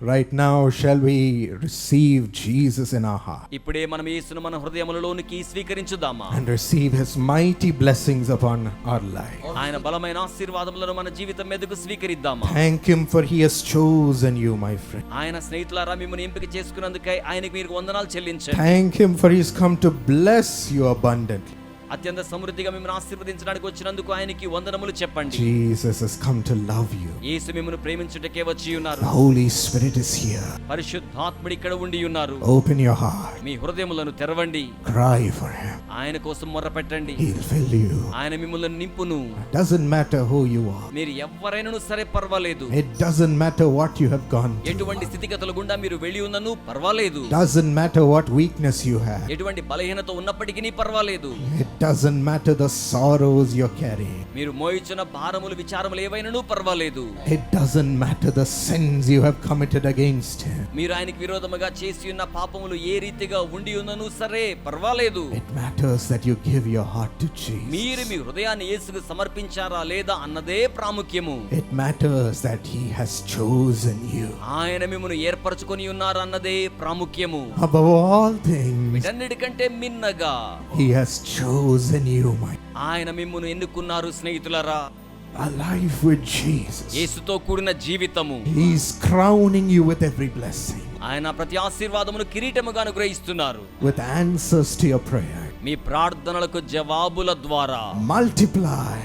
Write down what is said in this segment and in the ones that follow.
Right now, shall we receive Jesus in our heart ఇప్పుడే మనం యేసును మన హృదయములలోనికి స్వీకరించుదామా and receive his mighty blessings upon our life? ఆయన బలమైన ఆశీర్వాదములను మన జీవితం మీదకు స్వీకరిద్దామా Thank him for he has chosen you, my friend. ఆయన స్నేహితులారా మిమ్మల్ని ఎంపిక చేసుకున్నందుకై ఆయనకి మీరు వందనాలు చెల్లించండి Thank him for he's come to bless you abundantly. అత్యంత సమృద్ధిగా మిమ్మల్ని ఆశీర్వదించడానికి వచ్చినందుకు ఆయనకి వందనములు చెప్పండి Jesus has come to love you. యేసు మిమ్మల్ని ప్రేమించుటకే వచ్చి ఉన్నారు Holy Spirit is here. పరిశుద్ధాత్ముడు ఇక్కడ ఉండి ఉన్నారు Open your heart. మీ హృదయములను తెరవండి Cry for him. ఆయన కోసం మొర్రపెట్టండి He'll fill you. ఆయన మిమ్మల్ని నింపును Doesn't matter who you are. మీరు ఎవరైనాను సరే పర్వాలేదు doesn't matter what you have gone through. ఎటువంటి స్థితిగతుల గుండా మీరు వెళ్ళి ఉన్నను పర్వాలేదు Doesn't matter what weakness you have. ఎటువంటి బలహీనత ఉన్నప్పటికీ పర్వాలేదు It doesn't matter the sorrows you're carrying. మీరు మోయించిన భారములు విచారములు ఏవైనను పర్వాలేదు. It doesn't matter the sins you have committed against మీరు ఆయనకి విరోధముగా చేసి ఉన్న పాపములు ఏ రీతిగా ఉండి ఉన్నను సరే పర్వాలేదు. It matters that you give your heart to Jesus మీరు మీ హృదయాన్ని యేసుకు సమర్పించారా లేదా అన్నదే ప్రాముఖ్యము. It matters that he has chosen you ఆయన మిమ్మును ఏర్పరచుకొని ఉన్నారు అన్నదే ప్రాముఖ్యము. అబౌ ఆల్ థింగ్స్ ఇదన్నిటికంటే మిన్నగా. He has chosen you my ఆయన మిమ్మును ఎన్నుకున్నారు స్నేహితులరా a life with Jesus. యేసుతో కూడిన జీవితము He's crowning you with every blessing, ఆయన ప్రతి ఆశీర్వాదమును కిరీటముగా అనుగ్రహిస్తున్నారు with answers to your prayer. మీ ప్రార్థనలకు జవాబుల ద్వారా Multiply,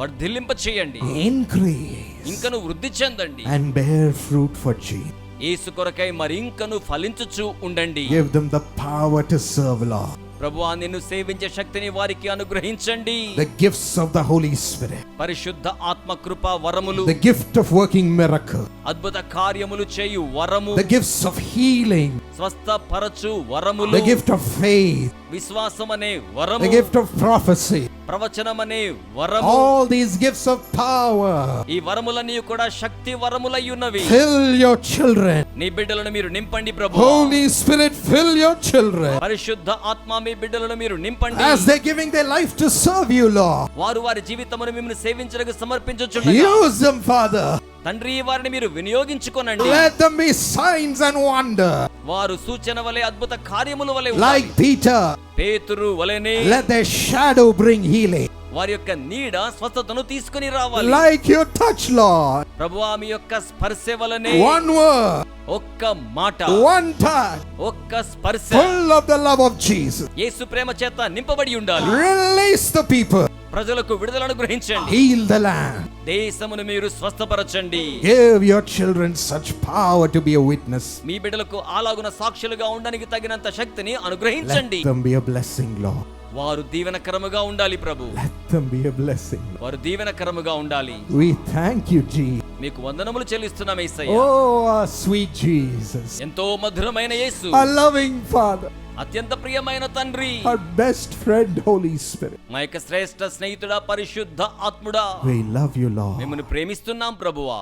వర్ధిల్లింప చేయండి increase, ఇంకను వృద్ధి చెందండి and bear fruit for Jesus. యేసు కొరకై మరింకను ఫలించుచు ఉండండి Give them the power to serve Lord. ప్రభువా నిన్ను సేవించే శక్తిని వారికి అనుగ్రహించండి. The gifts of the Holy Spirit, పరిశుద్ధ ఆత్మ కృప వరములు the gift of working miracle, అద్భుత కార్యములు చేయు వరము the gifts of healing, స్వస్థపరచు వరములు the gift of faith, విశ్వాసమనే the వరము gift of prophecy. ప్రవచనమనే వరము All these gifts of power. ఈ వరములన్నీ కూడా శక్తి వరములై ఉన్నవి Fill your children. నీ బిడ్డలను మీరు నింపండి ప్రభు Holy Spirit, fill your children. పరిశుద్ధ ఆత్మ మీ బిడ్డలను మీరు నింపండి As they're giving their life to serve you, Lord. వారు వారి జీవితమును మిమ్మల్ని సేవించడానికి సమర్పించుచుండగా Use them, Father. తండ్రి వారిని మీరు వినియోగించుకోనండి Let them be signs and wonder. వారు సూచన వలె అద్భుత కార్యముల వలె ఉండాలి. Like Peter, పేతురు వలెనే let their shadow bring healing. వారి యొక్క నీడ స్వస్థతను తీసుకుని రావాలి Like your touch, Lord. ప్రభువా మీ యొక్క స్పర్శ వలనే One word, ఒక్క మాట one touch, ఒక్క స్పర్శ full of the love of Jesus. యేసు ప్రేమ చేత నింపబడి ఉండాలి Release the people. ప్రజలకు విడుదల అనుగ్రహించండి హీల్ ద ల్యాండ్ దేశమును మీరు స్వస్థపరచండి. Give your children such power to be a witness మీ బిడ్డలకు ఆలాగున సాక్షులుగా ఉండడానికి తగినంత శక్తిని అనుగ్రహించండి. లెట్ దెం బి ఎ బ్లెస్సింగ్లో వారు దీవెనకరముగా ఉండాలి ప్రభు. Let them be a blessing వారు దీవెనకరముగా ఉండాలి. వి థాంక్యూ జీ మీకు వందనములు చెల్లిస్తున్నాం యేసయ్య our sweet Jesus. ఎంతో మధురమైన యేసు Our loving Father. అత్యంత ప్రియమైన తండ్రి Our best friend, Holy Spirit. మా యొక్క శ్రేష్ఠ స్నేహితుడా పరిశుద్ధ ఆత్ముడా We love you, Lord. మిమ్మల్ని ప్రేమిస్తున్నాం ప్రభువా